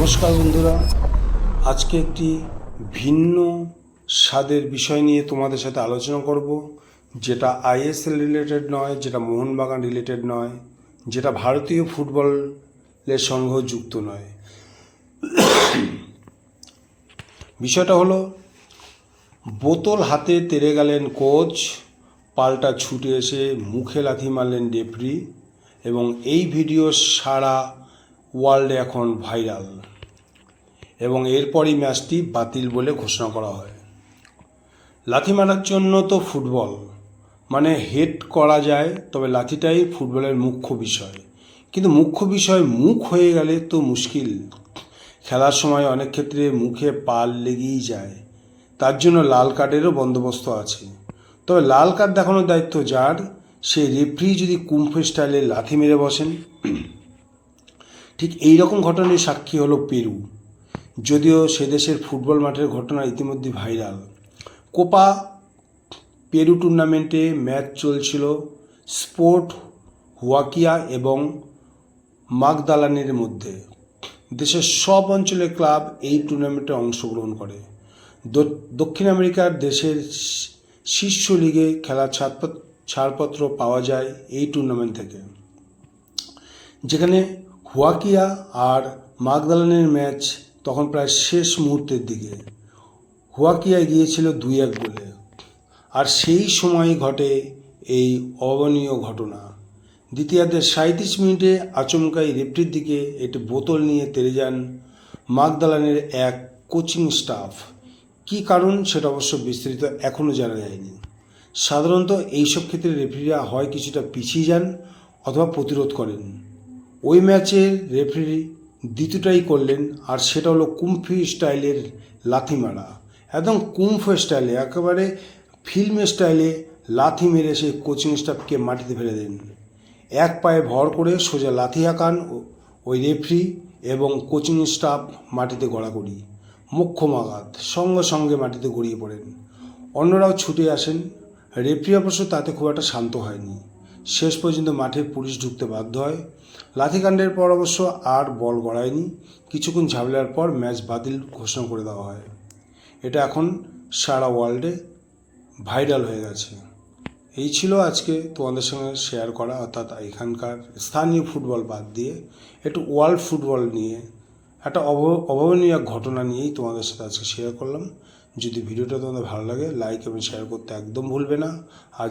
নমস্কার বন্ধুরা। আজকে একটি ভিন্ন স্বাদের বিষয় নিয়ে তোমাদের সাথে আলোচনা করব, যেটা আইএসএল রিলেটেড নয়, যেটা মোহনবাগান রিলেটেড নয়, যেটা ভারতীয় ফুটবলের সঙ্গেও যুক্ত নয়। বিষয়টা হলো, বোতল হাতে তেরে গেলেন কোচ, পাল্টা ছুটে এসে মুখে লাথি মারলেন ডেফরি এবং এই ভিডিও সারা ওয়ার্ল্ডে এখন ভাইরাল এবং এরপরই ম্যাচটি বাতিল বলে ঘোষণা করা হয়। লাথি মারার জন্য তো ফুটবল মানে হেড করা যায়, তবে লাথিটাই ফুটবলের মুখ্য বিষয়। কিন্তু মুখ্য বিষয় মুখ হয়ে গেলে তো মুশকিল। খেলার সময় অনেক ক্ষেত্রে মুখে পাল লেগেই যায়। তার জন্য লাল কার্ডেরও বন্দোবস্ত আছে। তবে লাল কার্ড দেখানোর দায়িত্ব যার, সেই রেফরি যদি কুম্ফে স্টাইলে লাথি মেরে বসেন। ঠিক এই রকম ঘটনার সাক্ষী হলো পেরু। যদিও সে দেশের ফুটবল মাঠের ঘটনা ইতিমধ্যে ভাইরাল। কোপা পেরু টুর্নামেন্টে ম্যাচ চলছিল স্পোর্ট হুয়াকিয়া এবং মাগদালানের মধ্যে। দেশের সব অঞ্চলের ক্লাব এই টুর্নামেন্টে অংশগ্রহণ করে। দক্ষিণ আমেরিকার দেশের শীর্ষ লিগে খেলার ছাড়পত্র পাওয়া যায় এই টুর্নামেন্ট থেকে। যেখানে হুয়াকিয়া আর মাগদালানের ম্যাচ তখন প্রায় শেষ মুহূর্তের দিকে। হুয়াকিয়া গিয়েছিল দুই এক গোলে। আর সেই সময় ঘটে এই অবনীয় ঘটনা। দ্বিতীয়ার্ধের সাঁত্রিশ মিনিটে আচমকাই রেফরির দিকে একটি বোতল নিয়ে তেরে যান মাগদালানের এক কোচিং স্টাফ। কী কারণ সেটা অবশ্য বিস্তারিত এখনও জানা যায়নি। সাধারণত এইসব ক্ষেত্রে রেফারিরা হয় কিছুটা পিছিয়ে যান অথবা প্রতিরোধ করেন। ওই ম্যাচের রেফারি দ্বিতীয়টাই করলেন, আর সেটা হলো কুম্ফি স্টাইলের লাথি মারা একদম কুম্ফ স্টাইলে, একেবারে ফিল্ম স্টাইলে লাথি মেরে সেই কোচিং স্টাফকে মাটিতে ফেলে দেন। এক পায়ে ভর করে সোজা লাথি হাঁকান ওই রেফরি এবং কোচিং স্টাফ মাটিতে গড়াগড়ি মুখ্যমাঘাত সঙ্গে সঙ্গে মাটিতে গড়িয়ে পড়েন। অন্যরাও ছুটে আসেন। রেফরি অবশ্য তাতে খুব একটা শান্ত হয়নি। শেষ পর্যন্ত মাঠে পুলিশ ঢুকতে বাধ্য হয়। লাঠিকাণ্ডের পর অবশ্য আর বল গড়ায়নি। কিছুক্ষণ ঝামেলার পর ম্যাচ বাতিল ঘোষণা করে দেওয়া হয়। এটা এখন সারা ওয়ার্ল্ডে ভাইরাল হয়ে গেছে। এই ছিল আজকে তোমাদের সঙ্গে শেয়ার করা, অর্থাৎ এখানকার স্থানীয় ফুটবল বাদ দিয়ে একটু ওয়ার্ল্ড ফুটবল নিয়ে। একটা অভাবনীয় ঘটনা নিয়েই তোমাদের সাথে আজকে শেয়ার করলাম। যদি ভিডিওটা তোমাদের ভালো লাগে, লাইক এবং শেয়ার করতে একদম ভুলবে না। আর